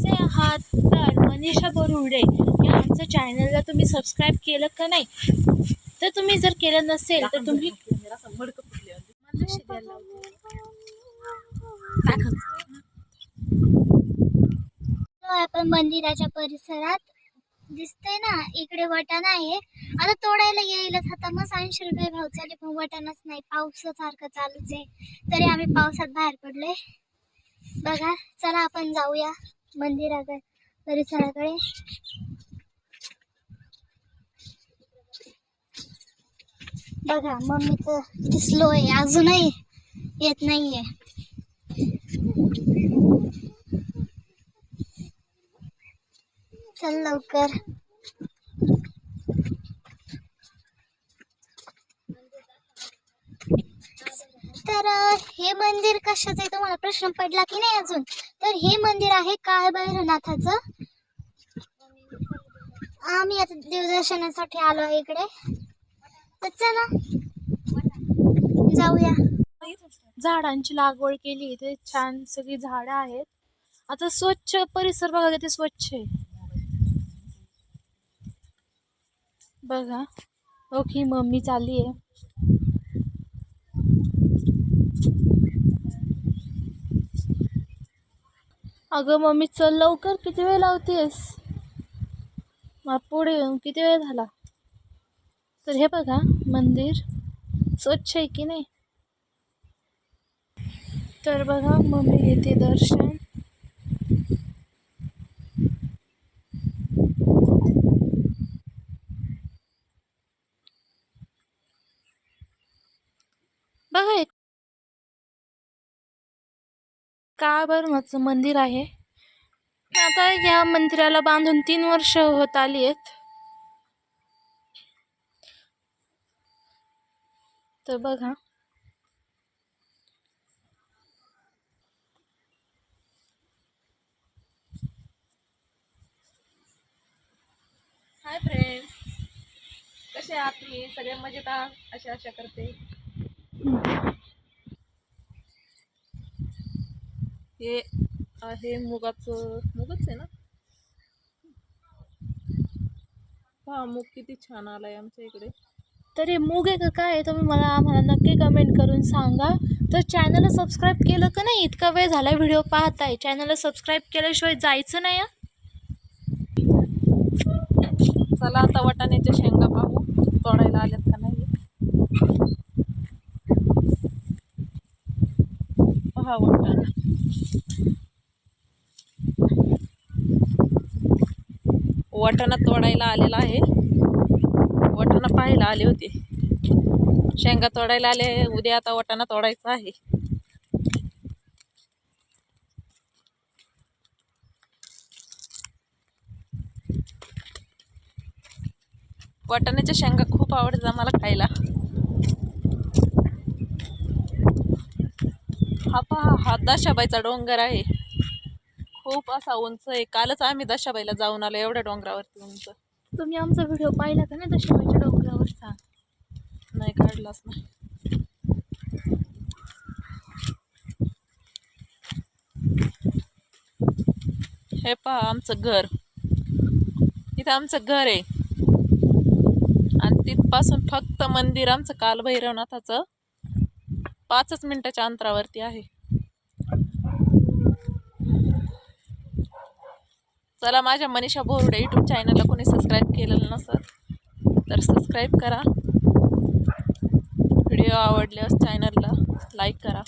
कसे आहात तर मनीषा बोरुडे या आमच्या चॅनलला तुम्ही सबस्क्राईब केलं का नाही? तर तुम्ही जर केलं नसेल तर तुम्ही आपण मंदिराच्या परिसरात दिसते ना इकडे वटाणा आहे. आता तोडायला येईलच आता मग ऐंशी रुपये भाव चालले पण वटाणाच नाही पाऊस सारखं चालूच आहे. तरी आम्ही पावसात बाहेर पडलोय. बघा चला आपण जाऊया. मंदिराकडे परिसराकडे. बघा मम्मीचं स्लो आहे. अजूनही येत नाहीये. चल लवकर. तर हे मंदिर कशाचं आहे? तुम्हाला प्रश्न पडला की नाही अजून? तर हे मंदिर आहे काळ भैरवनाथाचं आम्ही आता देवदर्शनासाठी आलो आहे इकडे. तर चला जाऊया. झाडांची लागवड केली इथे छान सगळी झाडं आहेत. आता स्वच्छ परिसर बघा किती स्वच्छ आहे. बघा. ओके मम्मी चालली आहे. अगं मम्मी चल लवकर. किती वेळ लावतेस? मग पुढे येऊन किती वेळ झाला? तर हे बघा मंदिर स्वच्छ आहे की नाही? तर बघा मम्मी घेते दर्शन. बघा काळभैरवाचं मंदिर आहे? आता या मंदिराला बांधून तीन वर्ष होत आली आहेत तर बघा. हाय फ्रेंड्स कसे आहात तुम्ही? सगळे मजेत आहात? अशा आशा करते. हे आहे मुगाचं मुगच आहे ना? पहा मूग किती छान आलाय आमच्या इकडे. तर हे मूग आहे का काय तुम्ही मला आम्हाला नक्की कमेंट करून सांगा. तर चॅनलला सबस्क्राईब केलं का नाही? इतका वेळ झाला व्हिडिओ पाहताय. चॅनलला सबस्क्राईब केल्याशिवाय जायचं नाही हं? चला आता वाटाण्याच्या शेंगा पाहू. तोडायला आल्यात का नाही? पहा वाटाणा. वाटाणा तोडायला आलेला आहे. वाटाणा पाहायला आले होते. शेंगा तोडायला आले. उद्या आता वाटाणा तोडायचा आहे. वाटाण्याच्या शेंगा खूप आवडतात मला खायला. हा पहा हा दशाबाईचा डोंगर आहे. खूप असा उंच आहे. कालच आम्ही दशाबाईला जाऊन आलो एवढ्या डोंगरावरती उंच. तुम्ही आमचा व्हिडिओ पाहिला का नाही दशाबाईच्या डोंगरावरचा नाही काढलाच नाही. हे पहा आमचं घर. इथं आमचं घर आहे. आणि तिथपासून फक्त मंदिर आमचं कालभैरवनाथाचं पाचच मिनिटाच्या अंतरावरती आहे. चला माझ्या मनीषा बोर्डे यूट्यूब चॅनलला कोणी सबस्क्राईब केलेलं नसत तर सबस्क्राईब करा. व्हिडिओ आवडल्यास चॅनलला लाईक करा.